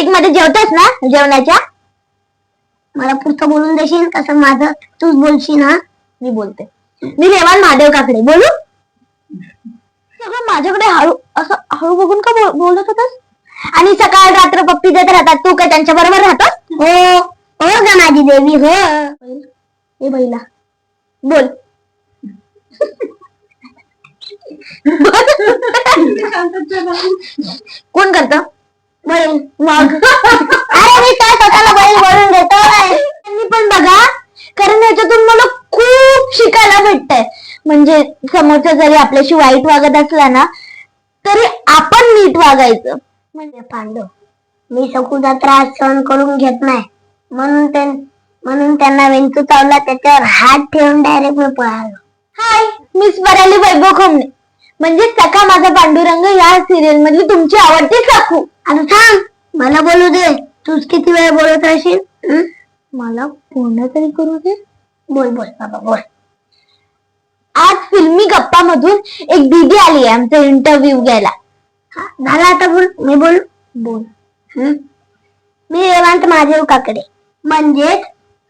ब्रेकमध्ये जेवतोस ना? जेवणाच्या? मला पुढचं बोलून देशील? कसं माझं? तूच बोलशील ना मी बोलते. मी रेवान महादेव काकडे बोलू? सगळं माझ्याकडे हळू असं हळू बघून का बोल- बोलत होतास? आणि सकाळ रात्र पप्पी देत राहतात. तू काय त्यांच्या बरोबर राहतोस? हो. हो का माझी देवी हो. ए बैला बोल. कोण करत? बैल मग? अरे मी काय स्वतःला बैल देतोय त्यांनी पण बघा कारण याच्यातून मला खूप शिकायला भेटतंय. म्हणजे समोरचा जरी आपल्याशी वाईट वागत असला ना तरी आपण नीट वागायचं. म्हणजे पांडव मी सकूचा त्रास सहन करून घेत नाही. म्हणून ते म्हणून त्यांना विंचू चावला त्याच्यावर हात ठेवून डायरेक्ट मी पळालो. हाय मी स्वराली वैभव खोमणे म्हणजे सखा माझा पांडुरंग या सिरियल मधली तुमची आवडती सखू. आता थांब. मला बोलू दे. तूच किती वेळ बोलत राहशील? हं? मला पूर्ण तरी करू दे. बोल बोल बाबा बोल. आज फिल्मी गप्पा मधून एक दीदी आली आहे आमचा इंटरव्ह्यू घ्यायला. हा, झाला आता बोल. मी बोल. बोल. हं? मी रेवांत महादेव काकडे. म्हणजेच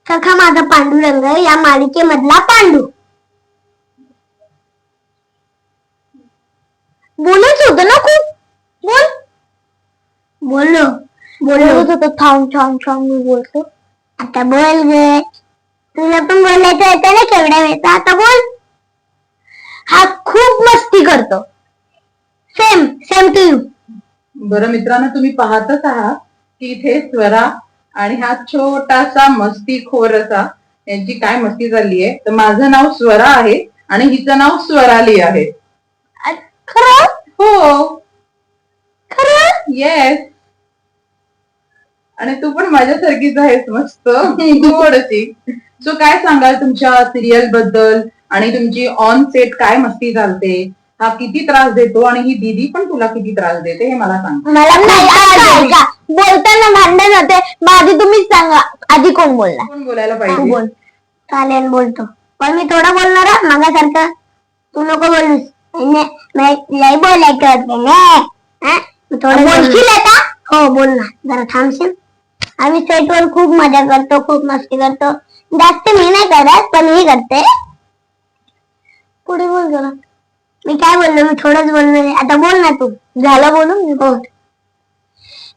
सखा माझा पांडुरंग या मालिकेमधला पांडू. बोलत होत ना खूप. बोल. बोललो. बोलत होतो. थांब थांब थांब मी बोलतो. आता बोल ग. तुला पण बोलायचं होतं ना केवढ्या वेळचा आता बोल. हा खूप मस्ती करतो. सेम सेम टू यू बरं मित्रांनो तुम्ही पाहतच आहात की इथे स्वरा आणि हा छोटासा मस्तीखोर असा यांची काय मस्ती चालली आहे तर माझं नाव स्वरा आहे आणि हिचं नाव स्वराली आहे. खरं? हो. खरं? येस आणि तू पण माझ्यासारखीच आहेस मस्त. गोड अशी सो काय सांगाल तुमच्या सिरियलबद्दल? आणि तुमची ऑन सेट काय मस्ती चालते? हा किती त्रास देतो? आणि ही दीदी पण तुला किती त्रास देते? हे मला सांग. मला नाही. बोलताना भांडण होते. मग आधी तुम्हीच सांगा. आधी कोण बोलणार? कोण बोलायला तू पाहिजे बोल. चालेल बोलतो. पण मी थोडं बोलणार हा, मागासारखं. तू नको बोलूस. नाही, लय बोलायचं होतं ना हा? थोडं बोलशील आता? हो बोल ना. जरा थांबशील. आम्ही सेटवर खूप मजा करतो खूप मस्ती करतो. जास्त मी नाही करत पण मी करते. पुढे बोल जरा. मी काय बोललो? मी थोडंच बोललो आता बोल ना तू. झालं बोलून? मी बोल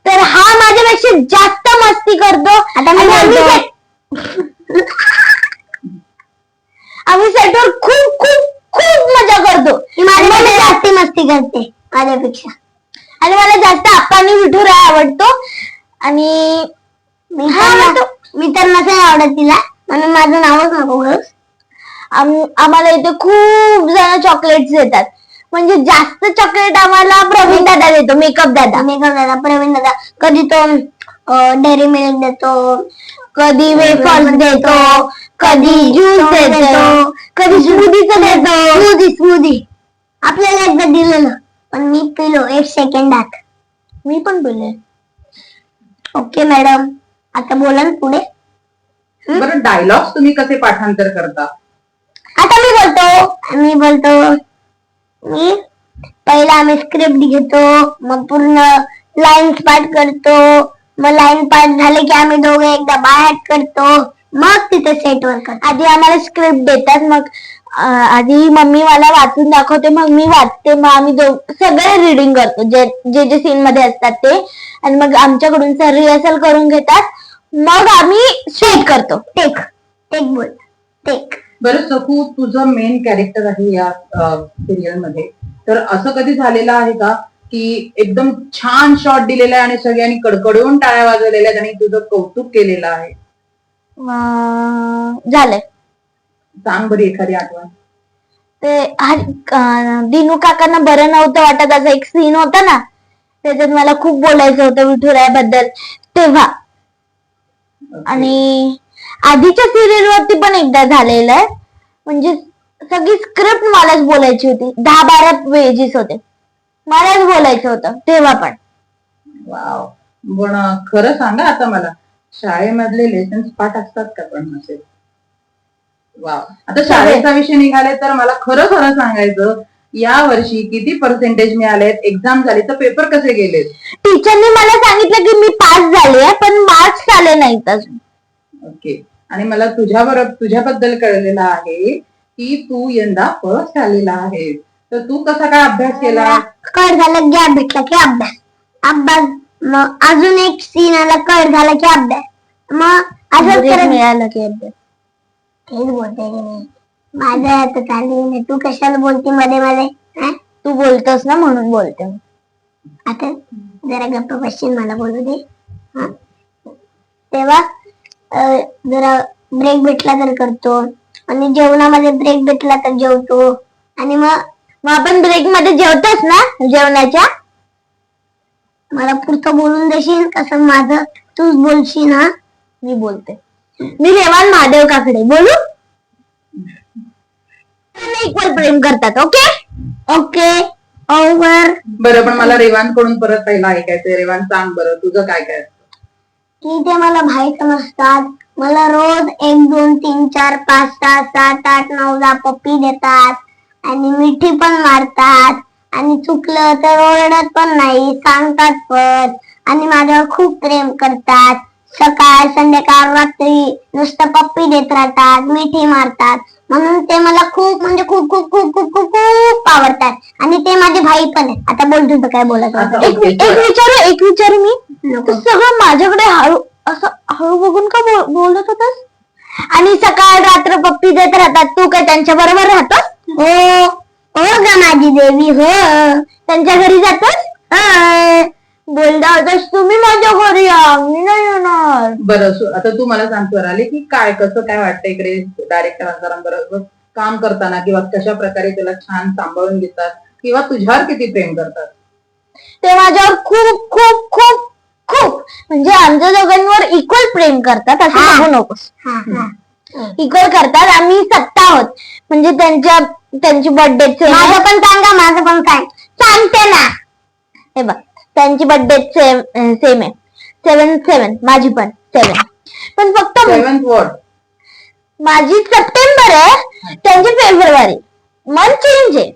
तर हा माझ्यापेक्षा जास्त मस्ती करतो. आता मी आम्ही सेटवर खूप खूप खूप मजा करतो माझ्यापेक्षा जास्त मस्ती करते माझ्यापेक्षा. आणि मला जास्त आप्पानी विठुरा आवडतो. आणि मी तर मी तर नसेल आवडत तिला. म्हणून माझं नावच नको घेऊस आम- आम्हाला इथे खूप जण चॉकलेट्स देतात. म्हणजे जास्त चॉकलेट आम्हाला प्रवीण दादा देतो मेकअप दादा. मेकअप दादा प्रवीण दादा. कधी तो डेअरी मिल्क देतो कधी वेफर्स देतो कधी ज्यूस देतो कधी स्मूदीच देतो. स्मूदी स्मूदी आपल्याला एकदा दिलेलं. पण मी पिलो एक सेकंदात. मी पण पिले ओके मॅडम. आता बोला ना पुढे. बरं डायलॉग्स तुम्ही कसे पाठांतर करता? आता मी बोलतो. मी बोलतो. मी पहिला आम्ही स्क्रिप्ट घेतो मग पूर्ण लाईन्स पाठ करतो. मग लाईन पाठ झाले की आम्ही दोघे एकदा बाहेर करतो. मग तिथे सेटवर कर आधी आम्हाला स्क्रिप्ट देतात मग अं, आधी मम्मी मला वाचून दाखवते मग मी वाचते मग आम्ही सगळे रिडिंग करतो. जे जे जे सीन मध्ये असतात ते. आणि मग आमच्याकडून सर रिहर्सल करून घेतात. मग आम्ही सेट करतो. टेक टेक बोल टेक बरं सखू तुझं मेन कॅरेक्टर आहे या सिरियलमध्ये. तर असं कधी झालेलं आहे का? की एकदम छान शॉट दिलेला आहे आणि सगळ्यांनी कडकडून टाळ्या वाजवलेल्या आहेत आणि तुझं कौतुक केलेलं आहे. झालंय. सांग बरी एखादी आठवण. ते हर- अं, दिनू काकांना बरं नव्हतं वाटत. असा एक सीन होता ना त्याच्यात मला खूप बोलायचं होतं विठुरायाबद्दल. तेव्हा. आणि आधीच्या सिरियल वरती पण एकदा झालेलं आहे. म्हणजे सगळी स्क्रिप्ट मलाच बोलायची होती. दहा बारा पेजेस होते. मलाच बोलायचं होतं. तेव्हा पण. वाव पण खरं सांगा आता मला. शाळेमधले लेसन्स पाठ असतात का पण नसेल वाव आता शाळेचा विषय निघाले तर मला खरं खरं सांगायचं या वर्षी किती पर्सेंटेज मिळालेत? एक्झाम झाली तर पेपर कसे गेलेत? टीचरने मला सांगितलं की मी पास आले नाहीत अजून. ओके आणि मला तुझ्या बरोबर तुझ्याबद्दल कळलेलं आहे की तू यंदा फर्स्ट आलेला आहे तर तू कसा काय अभ्यास केला? कळ झालं गॅप भेटला की अभ्यास. अभ्यास मग अजून एक सीन आला कळ झाला की अभ्यास. मग असंच करत मिळालं की अभ्यास. तेच बोलते की मी माझं आता चालू आहे तू कशाला बोलते मध्ये मध्ये? हा? तू बोलतोस ना म्हणून बोलते मी. आता जरा गप्प बसशील मला बोलू दे. हा? तेव्हा अं, जरा ब्रेक भेटला तर करतो. आणि जेवणामध्ये ब्रेक भेटला तर जेवतो. आणि मग मग आपण ब्रेकमध्ये जेवतोच ना जेवणाच्या? मला पुढचं बोलून देशील? कसं माझं? तूच बोलशील ना मी बोलते. मी रेवान महादेव काकडे. बोलू? इक्वल प्रेम करतात ओके ओके ओव्हर बरं पण मला रेवांकडून परत पहिला ऐकायचंय. रेवान सांग बरं तुझं काय काय की ते मला भाई समजतात मला रोज एक दोन तीन चार पाच सहा सात आठ नऊ दहा पप्पी देतात. आणि मिठी पण मारतात. आणि चुकलं तर ओरडत पण नाही सांगतात पण. आणि माझ्यावर खूप प्रेम करतात. सकाळ संध्याकाळ रात्री नुसतं पप्पी देत राहतात मिठी मारतात. म्हणून ते मला खूप म्हणजे खूप खूप खूप खूप खूप खूप आवडतात. आणि ते माझे भाई पण आहेत. आता बोल तुझं काय बोलत होतं. एक एक. विचारू एक विचारू मी. तू सगळं माझ्याकडे हळू असं हळू बघून का बोल- बोलत होतास? आणि सकाळ रात्र पप्पी देत राहतात. तू काय त्यांच्या बरोबर राहतोस? हो. हो गा माझी देवी? हो. त्यांच्या घरी जातोस? हा. बोलता होतास तुम्ही माझ्या घरी या मी नाही येणार. बरं सो- आता तू मला सांग स्वराली की काय कसं काय वाटतं इकडे डायरेक्टरांबरोबर काम करताना किंवा कशा प्रकारे त्याला छान सांभाळून घेतात? किंवा तुझ्यावर किती प्रेम करतात? ते माझ्यावर खूप खूप खूप खूप म्हणजे आमच्या दोघांवर इक्वल प्रेम करतात असं सांगू नकोस इक्वल करतात आम्ही सत्ता आहोत. म्हणजे त्यांच्या त्यांची बर्थडे माझं पण सांगा माझं पण सांग. सांगते ना. हे बघ त्यांची बर्थडे सेम सेम आहे. सेवन सेवन माझी पण सेवन पण फक्त माझी सप्टेंबर आहे त्यांची फेब्रुवारी. मंथ चेंज आहे.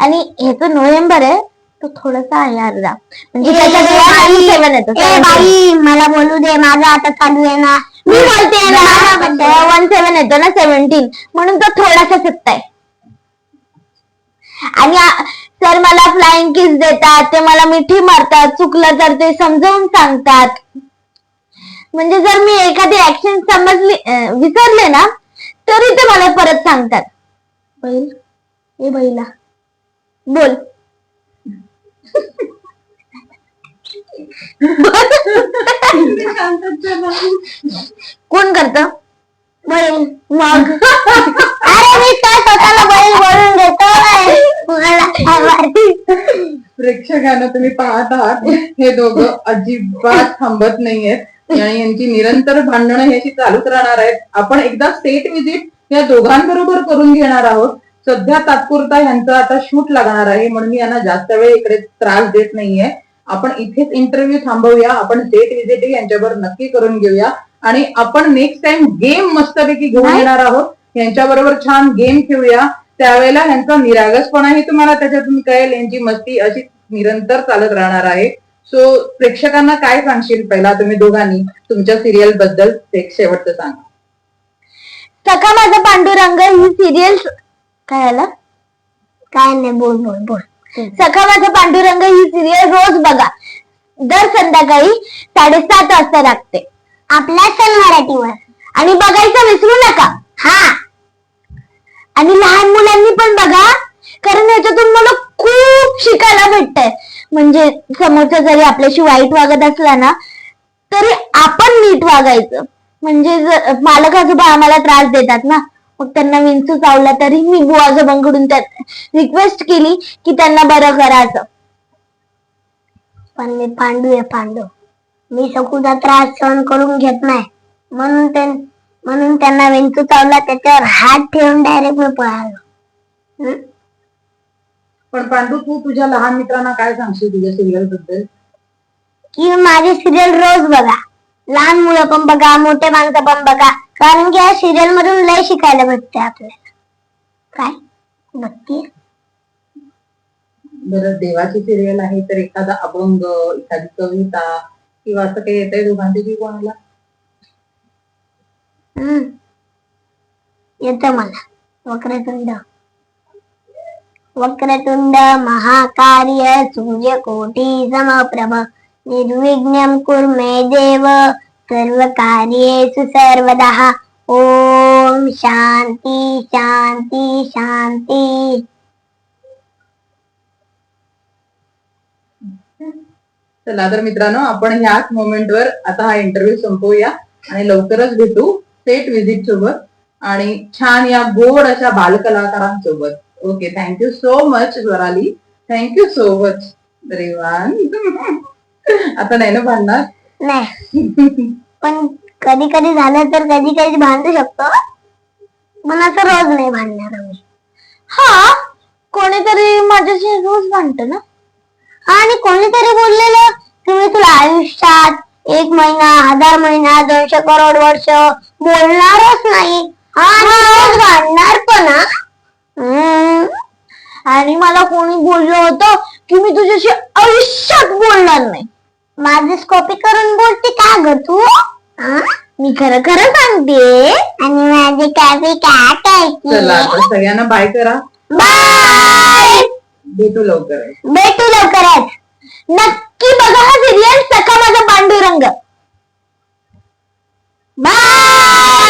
आणि हे तर नोव्हेंबर आहे तो थोडासा आहे अर्धा. म्हणजे सेवन येतो बाई मला बोलू दे माझा आता चालू आहे ना. मी बोलते ना वन सेवन येतो ना सेव्हन्टीन म्हणून तो थोडासा आहे आणि सर मला फ्लाइंग किस देतात ते मला मिठी मारतात चुकलं तर ते समजावून सांगतात. म्हणजे जर मी एखादी ऍक्शन समजली विसरले ना तरी ते मला परत सांगतात. बैल? ए बैला. बोल. कोण करत? बैल मग. अरे मी काय स्वतःला बैल बोलून घेतो. मला प्रेक्षकांना तुम्ही पाहत आहात. हे दोघं अजिबात थांबत नाहीयेत. आणि यांची निरंतर भांडणं ही अशी चालूच राहणार आहेत. आपण एकदा स्टेट विजिट या दोघांबरोबर करून घेणार आहोत. सध्या तात्पुरता यांचा आता शूट लागणार आहे. म्हणून मी यांना जास्त वेळ इकडे त्रास देत नाहीये. आपण इथेच इंटरव्ह्यू थांबवूया. आपण स्टेट विजिट यांच्यावर नक्की करून घेऊया. आणि आपण नेक्स्ट टाइम गेम मस्तपैकी घेऊन येणार आहोत. यांच्याबरोबर छान गेम खेळूया. त्यावेळेला यांचा निरागसपणाही तुम्हाला त्याच्यातून कळेल. यांची मस्ती अशी निरंतर चालत राहणार आहे. सो प्रेक्षकांना काय सांगशील पहिला तुम्ही दोघांनी? तुमच्या सिरियलबद्दल शेवटचं सांगा. सखा माझा पांडुरंग ही सिरियल काय आलं? काय नाही बोल बोल बोल. सखा माझा पांडुरंग ही सिरियल रोज बघा. दर संध्याकाळी साडेसात वाजता लागते. आपल्या सण मराठीवर. आणि बघायचं विसरू नका. हा. आणि लहान मुलांनी पण बघा कारण याच्यातून मला खूप शिकायला भेटतंय. म्हणजे समोरचा जरी आपल्याशी वाईट वागत असला ना तरी आपण नीट वागायचं. म्हणजे जर मालक आजोबा आम्हाला त्रास देतात ना. मग त्यांना विंचू चावला तरी मी बुवा आजोबांकडून रिक्वेस्ट केली की त्यांना बरं करायचं. पण मी पांडू आहे पांडू. मी सकूचा त्रास सहन करून घेत नाही. म्हणून ते म्हणून त्यांना विंचू चावला त्याच्यावर हात ठेवून डायरेक्ट मी पळालो? पण पांडू तू तुझ्या लहान मित्रांना काय सांगशील तुझ्या सिरियलबद्दल की माझी सिरियल रोज बघा. लहान मुलं पण बघा मोठे माणसं पण बघा. कारण की या सिरियल मधून लय शिकायला भेटते आपल्याला. काय? बघतीये बरं देवाची सिरियल आहे तर एखादा अभंग एखादी कविता किंवा असं काही येतंय दोघांपैकी कोणाला? हम्म. येतं मला. वक्रतुंड. वक्रतुंड महाकार्य सूर्यकोटी समप्रभ निर्विघ्नं कुर्मे देव. सर्व कार्येषु सर्वदा। ओम शांती शांती शांती चला तर मित्रांनो आपण ह्याच मोमेंटवर आता हा इंटरव्ह्यू संपवूया आणि लवकरच भेटू सेट विजिट सोबत आणि छान या गोड अशा बालकलाकारांसोबत. Okay thank you so much Varali thank you so much Revan. आता नाही ना भांडणार? नाही. पण कधी कधी झालं तर कधी कधी भांडू शकतो. पण असं रोज नाही भांडणार आम्ही. हा कोणीतरी माझ्याशी रोज भांडत ना? आणि कोणीतरी बोललेलं की मी तुला आयुष्यात एक महिना हजार महिना दोनशे करोड वर्ष बोलणारच नाही. भांडणार पण. आणि मला कोणी बोललं होतं की मी तुझ्याशी आयुष्यात बोलणार नाही. माझीच कॉपी करून बोलते का ग तू? मी खरं खरं सांगते. आणि माझी कॉपी का करते सगळ्यांना बाय करा. बाय भेटू लवकर. भेटू लवकर नक्की बघा हा सिरियल सखा माझा पांडुरंग. बाय